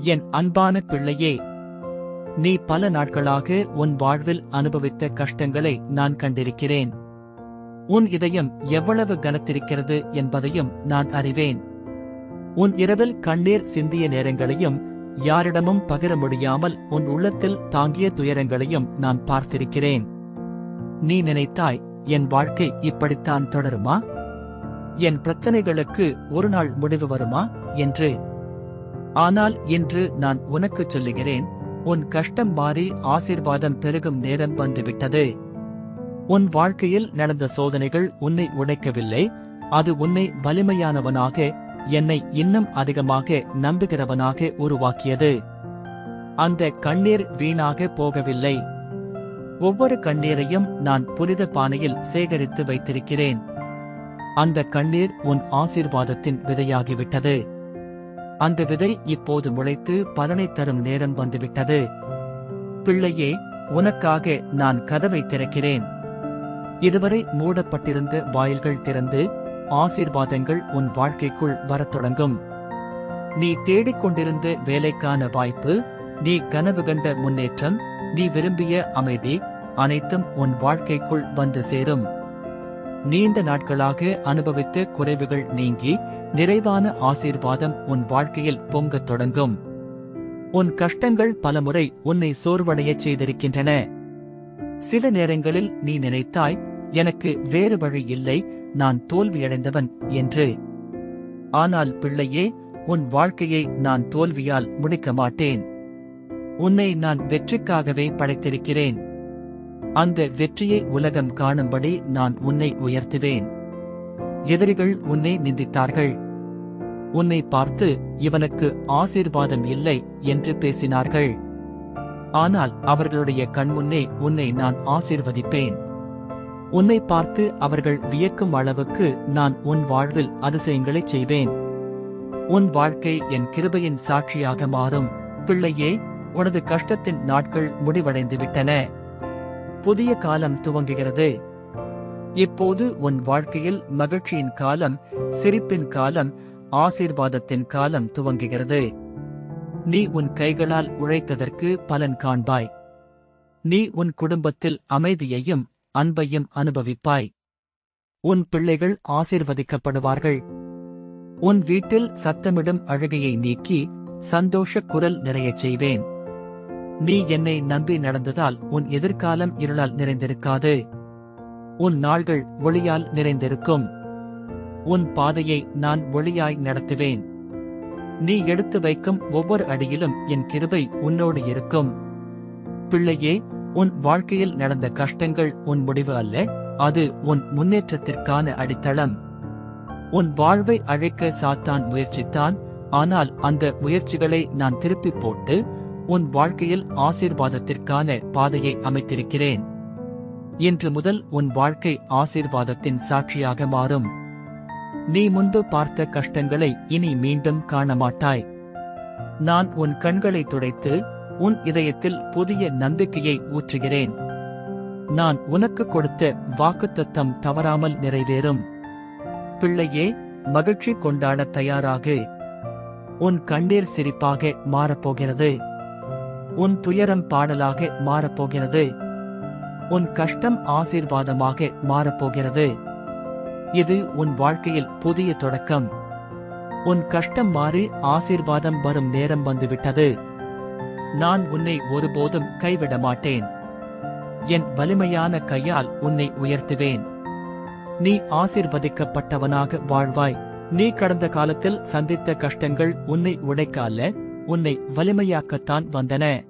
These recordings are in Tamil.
என் அன்பான பிள்ளையே நீ பல நாட்களாக உன் வாழ்வில் அனுபவித்த கஷ்டங்களை நான் கண்டிருக்கிறேன். உன் இதயம் எவ்வளவு கனத்திருக்கிறது என்பதையும் நான் அறிவேன். உன் இரவில் கண்ணீர் சிந்திய நேரங்களையும் யாரிடமும் பகிர முடியாமல் உன் உள்ளத்தில் தாங்கிய துயரங்களையும் நான் பார்த்திருக்கிறேன். நீ நினைத்தாய் என் வாழ்க்கை இப்படித்தான் தொடருமா? என் பிரச்சனைகளுக்கு ஒரு நாள் முடிவு வருமா? என்று ஆனால் இன்று நான் உனக்குச் சொல்லுகிறேன் உன் கஷ்டம் மாறி ஆசீர்வாதம் பெருகும் நேரம் வந்துவிட்டது. உன் வாழ்க்கையில் நடந்த சோதனைகள் உன்னை உடைக்கவில்லை அது உன்னை வலிமையானவனாக என்னை இன்னும் அதிகமாக நம்புகிறவனாக உருவாக்கியது. அந்த கண்ணீர் வீணாக போகவில்லை. ஒவ்வொரு கண்ணீரையும் நான் புனித பானையில் சேகரித்து வைத்திருக்கிறேன். அந்த கண்ணீர் உன் ஆசீர்வாதத்தின் விதையாகிவிட்டது. அந்த விதை இப்போது முளைத்து பலனை தரும் நேரம் வந்துவிட்டது. பிள்ளையே உனக்காக நான் கதவை திறக்கிறேன். இதுவரை மூடப்பட்டிருந்த வாயில்கள் திறந்து ஆசீர்வாதங்கள் உன் வாழ்க்கைக்குள் வரத் தொடங்கும். நீ தேடிக் கொண்டிருந்த வேலைக்கான வாய்ப்பு நீ கனவு கண்ட முன்னேற்றம் நீ விரும்பிய அமைதி அனைத்தும் உன் வாழ்க்கைக்குள் வந்து சேரும். நீண்ட நாட்களாக அனுபவித்த குறைவுகள் நீங்கி நிறைவான ஆசீர்வாதம் உன் வாழ்க்கையில் பொங்கத் தொடங்கும். உன் கஷ்டங்கள் பலமுறை உன்னை சோர்வடையச் செய்திருக்கின்றன. சில நேரங்களில் நீ நினைத்தாய் எனக்கு வேறு வழி இல்லை நான் தோல்வியடைந்தவன் என்று. ஆனால் பிள்ளையே உன் வாழ்க்கையை நான் தோல்வியால் முடிக்க மாட்டேன். உன்னை நான் வெற்றிக்காகவே படைத்திருக்கிறேன். அந்த வெற்றியை உலகம் காணும்படி நான் உன்னை உயர்த்துவேன். எதிரிகள் உன்னை நிந்தித்தார்கள். உன்னை பார்த்து இவனுக்கு ஆசீர்வாதம் இல்லை என்று பேசினார்கள். ஆனால் அவர்களுடைய கண்முன்னே உன்னை நான் ஆசீர்வதிப்பேன். உன்னை பார்த்து அவர்கள் வியக்கும் அளவுக்கு நான் உன் வாழ்வில் அதிசயங்களைச் செய்வேன். உன் வாழ்க்கை என் கிருபையின் சாட்சியாக மாறும். பிள்ளையே உனது கஷ்டத்தின் நாட்கள் முடிவடைந்துவிட்டன. புதிய காலம் துவங்குகிறது. இப்போது உன் வாழ்க்கையில் மகிழ்ச்சியின் காலம் சிரிப்பின் காலம் ஆசீர்வாதத்தின் காலம் துவங்குகிறது. நீ உன் கைகளால் உழைத்ததற்கு பலன் காண்பாய். நீ உன் குடும்பத்தில் அமைதியையும் அன்பையும் அனுபவிப்பாய். உன் பிள்ளைகள் ஆசீர்வதிக்கப்படுவார்கள். உன் வீட்டில் சத்தமிடும் அழுகையை நீக்கி சந்தோஷ குரல் நிறையச் செய்வேன். நீ என்னை நம்பி நடந்ததால் உன் எதிர்காலம் இருளால் நிறைந்திருக்காது. உன் நாள்கள் ஒளியால் நிறைந்திருக்கும். உன் பாதையை நான் ஒளியாய் நடத்துவேன். நீ எடுத்து வைக்கும் ஒவ்வொரு அடியிலும் என் கிருபை உன்னோடு இருக்கும். பிள்ளையே உன் வாழ்க்கையில் நடந்த கஷ்டங்கள் உன் முடிவு அல்ல அது உன் முன்னேற்றத்திற்கான அடித்தளம். உன் வாழ்வை அழைக்க சாத்தான் முயற்சித்தான் ஆனால் அந்த முயற்சிகளை நான் திருப்பிப் போட்டு உன் வாழ்க்கையில் ஆசீர்வாதத்திற்கான பாதையை அமைத்திருக்கிறேன். இன்று முதல் உன் வாழ்க்கை ஆசீர்வாதத்தின் சாட்சியாக மாறும். நீ முன்பு பார்த்த கஷ்டங்களை இனி மீண்டும் காண மாட்டாய் நான் உன் கண்களை துடைத்து உன் இதயத்தில் புதிய நம்பிக்கையை ஊற்றுகிறேன். நான் உனக்கு கொடுத்த வாக்குத்தத்தம் தவறாமல் நிறைவேறும். பிள்ளையே மகிழ்ச்சி கொண்டாட தயாராகு. உன் கண்ணீர் சிரிப்பாக மாறப்போகிறது. உன் துயரம் பாடலாக மாறப்போகிறது. உன் கஷ்டம் ஆசீர்வாதமாக மாறப்போகிறது. இது உன் வாழ்க்கையில் புதிய தொடக்கம். உன் கஷ்டம் மாறி ஆசீர்வாதம் வரும் நேரம் வந்துவிட்டது. நான் உன்னை ஒருபோதும் கைவிட மாட்டேன். என் வலிமையான கையால் உன்னை உயர்த்துவேன். நீ ஆசிர்வதிக்கப்பட்டவனாக வாழ்வாய். நீ கடந்த காலத்தில் சந்தித்த கஷ்டங்கள் உன்னை உடைக்க அல்ல. உன்னை வலிமையாக்கத்தான் வந்தன.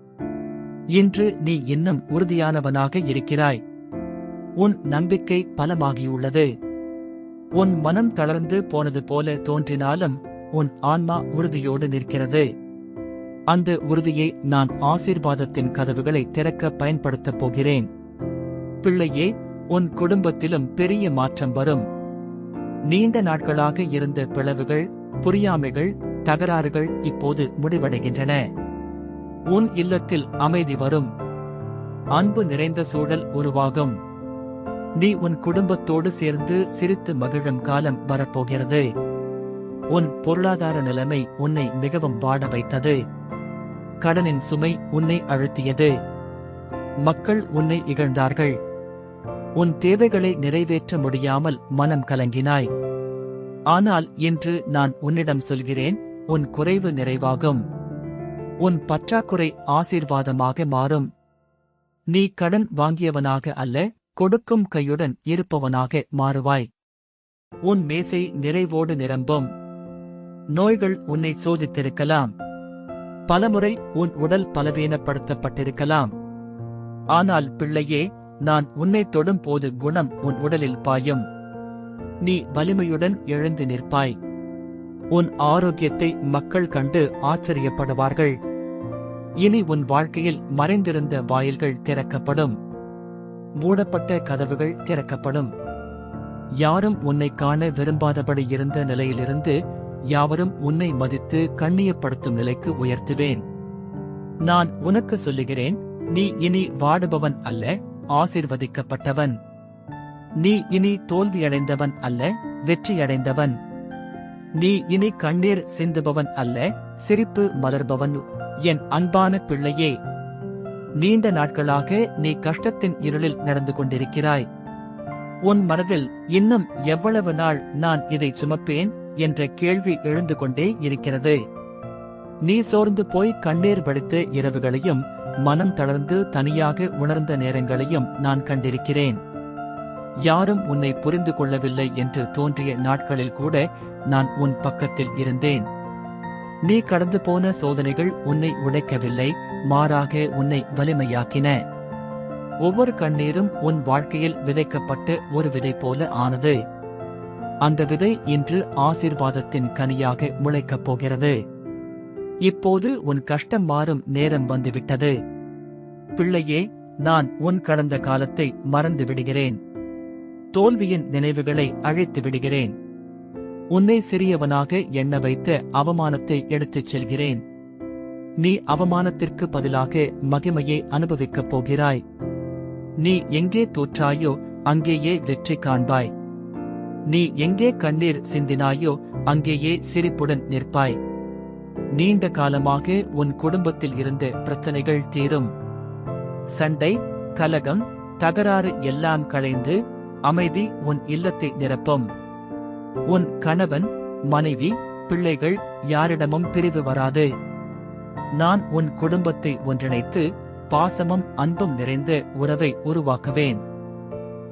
இன்று நீ இன்னும் உறுதியானவனாக இருக்கிறாய். உன் நம்பிக்கை பலமாகியுள்ளது. உன் மனம் தளர்ந்து போனது போல தோன்றினாலும் உன் ஆன்மா உறுதியோடு நிற்கிறது. அந்த உறுதியை நான் ஆசீர்வாதத்தின் கதவுகளை திறக்க பயன்படுத்தப் போகிறேன். பிள்ளையே உன் குடும்பத்திலும் பெரிய மாற்றம் வரும். நீண்ட நாட்களாக இருந்த பிளவுகள் புரியாமைகள் தகராறுகள் இப்போது முடிவடைகின்றன. உன் இல்லத்தில் அமைதி வரும். அன்பு நிறைந்த சூழல் உருவாகும். நீ உன் குடும்பத்தோடு சேர்ந்து சிரித்து மகிழும் காலம் வரப்போகிறது. உன் பொருளாதார நிலைமை உன்னை மிகவும் வாட வைத்தது. கடனின் சுமை உன்னை அழுத்தியது. மக்கள் உன்னை இகழ்ந்தார்கள். உன் தேவைகளை நிறைவேற்ற முடியாமல் மனம் கலங்கினாய். ஆனால் இன்று நான் உன்னிடம் சொல்கிறேன் உன் குறைவு நிறைவாகும். உன் பற்றாக்குறை ஆசீர்வாதமாக மாறும். நீ கடன் வாங்கியவனாக அல்ல கொடுக்கும் கையுடன் இருப்பவனாக மாறுவாய். உன் மேசை நிறைவோடு நிரம்பும். நோய்கள் உன்னை சோதித்திருக்கலாம். பலமுறை உன் உடல் பலவீனப்படுத்தப்பட்டிருக்கலாம். ஆனால் பிள்ளையே நான் உன்னை தொடும் போது குணம் உன் உடலில் பாயும். நீ வலிமையுடன் எழுந்து நிற்பாய். உன் ஆரோக்கியத்தை மக்கள் கண்டு ஆச்சரியப்படுவார்கள். இனி உன் வாழ்க்கையில் மறைந்திருந்த வாயில்கள் திறக்கப்படும். மூடப்பட்ட கதவுகள் திறக்கப்படும். யாரும் உன்னை காண விரும்பாதபடி இருந்த நிலையிலிருந்து யாவரும் உன்னை மதித்து கண்ணியப்படுத்தும் நிலைக்கு உயர்த்துவேன். நான் உனக்கு சொல்லுகிறேன் நீ இனி வாடுபவன் அல்ல ஆசிர்வதிக்கப்பட்டவன். நீ இனி தோல்வியடைந்தவன் அல்ல வெற்றியடைந்தவன். நீ இனி கண்ணீர் சிந்துபவன் அல்ல சிரிப்பு மலர்பவன். என் அன்பான பிள்ளையே நீண்ட நாட்களாக நீ கஷ்டத்தின் இருளில் நடந்து கொண்டிருக்கிறாய். உன் மனதில் இன்னும் எவ்வளவு நாள் நான் இதை சுமப்பேன் என்ற கேள்வி எழுந்து கொண்டே இருக்கிறது. நீ சோர்ந்து போய் கண்ணீர் வடித்த இரவுகளையும் மனம் தளர்ந்து தனியாக உணர்ந்த நேரங்களையும் நான் கண்டிருக்கிறேன். யாரும் உன்னை புரிந்து கொள்ளவில்லை என்று தோன்றிய நாட்களில் கூட நான் உன் பக்கத்தில் இருந்தேன். நீ கடந்து போன சோதனைகள் உன்னை உடைக்கவில்லை மாறாக உன்னை வலிமையாக்கின. ஒவ்வொரு கண்ணீரும் உன் வாழ்க்கையில் விதைக்கப்பட்டு ஒரு விதை போல ஆனது. அந்த விதை இன்று ஆசீர்வாதத்தின் கனியாக முளைக்கப் போகிறது. இப்போது உன் கஷ்டம் மாறும் நேரம் வந்துவிட்டது. பிள்ளையே நான் உன் கடந்த காலத்தை மறந்து விடுகிறேன். தோல்வியின் நினைவுகளை அழைத்து விடுகிறேன். உன்னை சிறியவனாக எண்ண வைத்த அவமானத்தை எடுத்துச் செல்கிறேன். நீ அவமானத்திற்கு பதிலாக மகிமையை அனுபவிக்கப் போகிறாய். நீ எங்கே தோற்றாயோ அங்கேயே வெற்றி காண்பாய். நீ எங்கே கண்ணீர் சிந்தினாயோ அங்கேயே சிரிப்புடன் நிற்பாய். நீண்ட காலமாக உன் குடும்பத்தில் இருந்த பிரச்சனைகள் தீரும். சண்டை கலகம் தகராறு எல்லாம் களைந்து அமைதி உன் இல்லத்தை நிரப்பும். உன் கணவன் மனைவி பிள்ளைகள் யாரிடமும் பிரிவு வராது. நான் உன் குடும்பத்தை ஒன்றிணைத்து பாசமும் அன்பும் நிறைந்த உறவை உருவாக்குவேன்.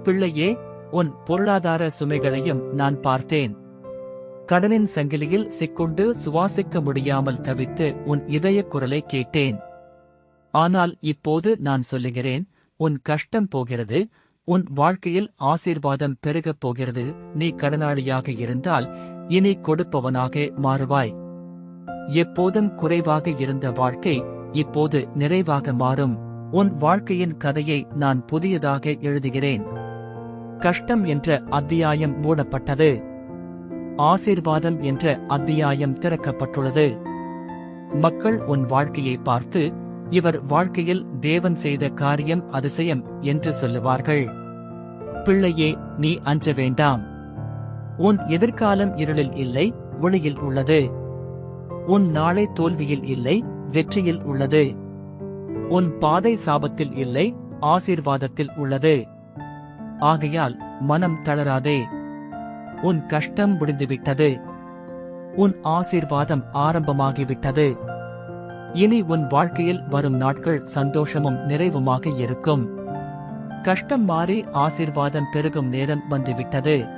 பிள்ளையே உன் பொருளாதார சுமைகளையும் நான் பார்த்தேன். கடனின் சங்கிலியில் சிக்கொண்டு சுவாசிக்க முடியாமல் தவித்து உன் இதய குரலை கேட்டேன். ஆனால் இப்போது நான் சொல்லுகிறேன் உன் கஷ்டம் போகிறது உன் வாழ்க்கையில் ஆசீர்வாதம் பெருகப் போகிறது. நீ கடனாளியாக இருந்தால் இனி கொடுப்பவனாக மாறுவாய். எப்போதும் குறைவாக இருந்த வாழ்க்கை இப்போது நிறைவாக மாறும். உன் வாழ்க்கையின் கதையை நான் புதியதாக எழுதுகிறேன். கஷ்டம் என்ற அத்தியாயம் மூடப்பட்டது. ஆசீர்வாதம் என்ற அத்தியாயம் திறக்கப்பட்டுள்ளது. மக்கள் உன் வாழ்க்கையை பார்த்து இவர் வாழ்க்கையில் தேவன் செய்த காரியம் அதிசயம் என்று சொல்லுவார்கள். பிள்ளையே நீ அஞ்ச வேண்டாம். உன் எதிர்காலம் இருளில் இல்லை ஒளியில் உள்ளது. உன் நாளை தோல்வியில் இல்லை வெற்றியில் உள்ளது. உன் பாதை சாபத்தில் இல்லை ஆசீர்வாதத்தில் உள்ளது. ஆகையால் மனம் தளராதே. உன் கஷ்டம் முடிந்துவிட்டது. உன் ஆசீர்வாதம் ஆரம்பமாகிவிட்டது. இனி உன் வாழ்க்கையில் வரும் நாட்கள் சந்தோஷமும் நிறைவுமாக இருக்கும். கஷ்டம் மாறி ஆசீர்வாதம் பெருகும் நேரம் வந்துவிட்டது.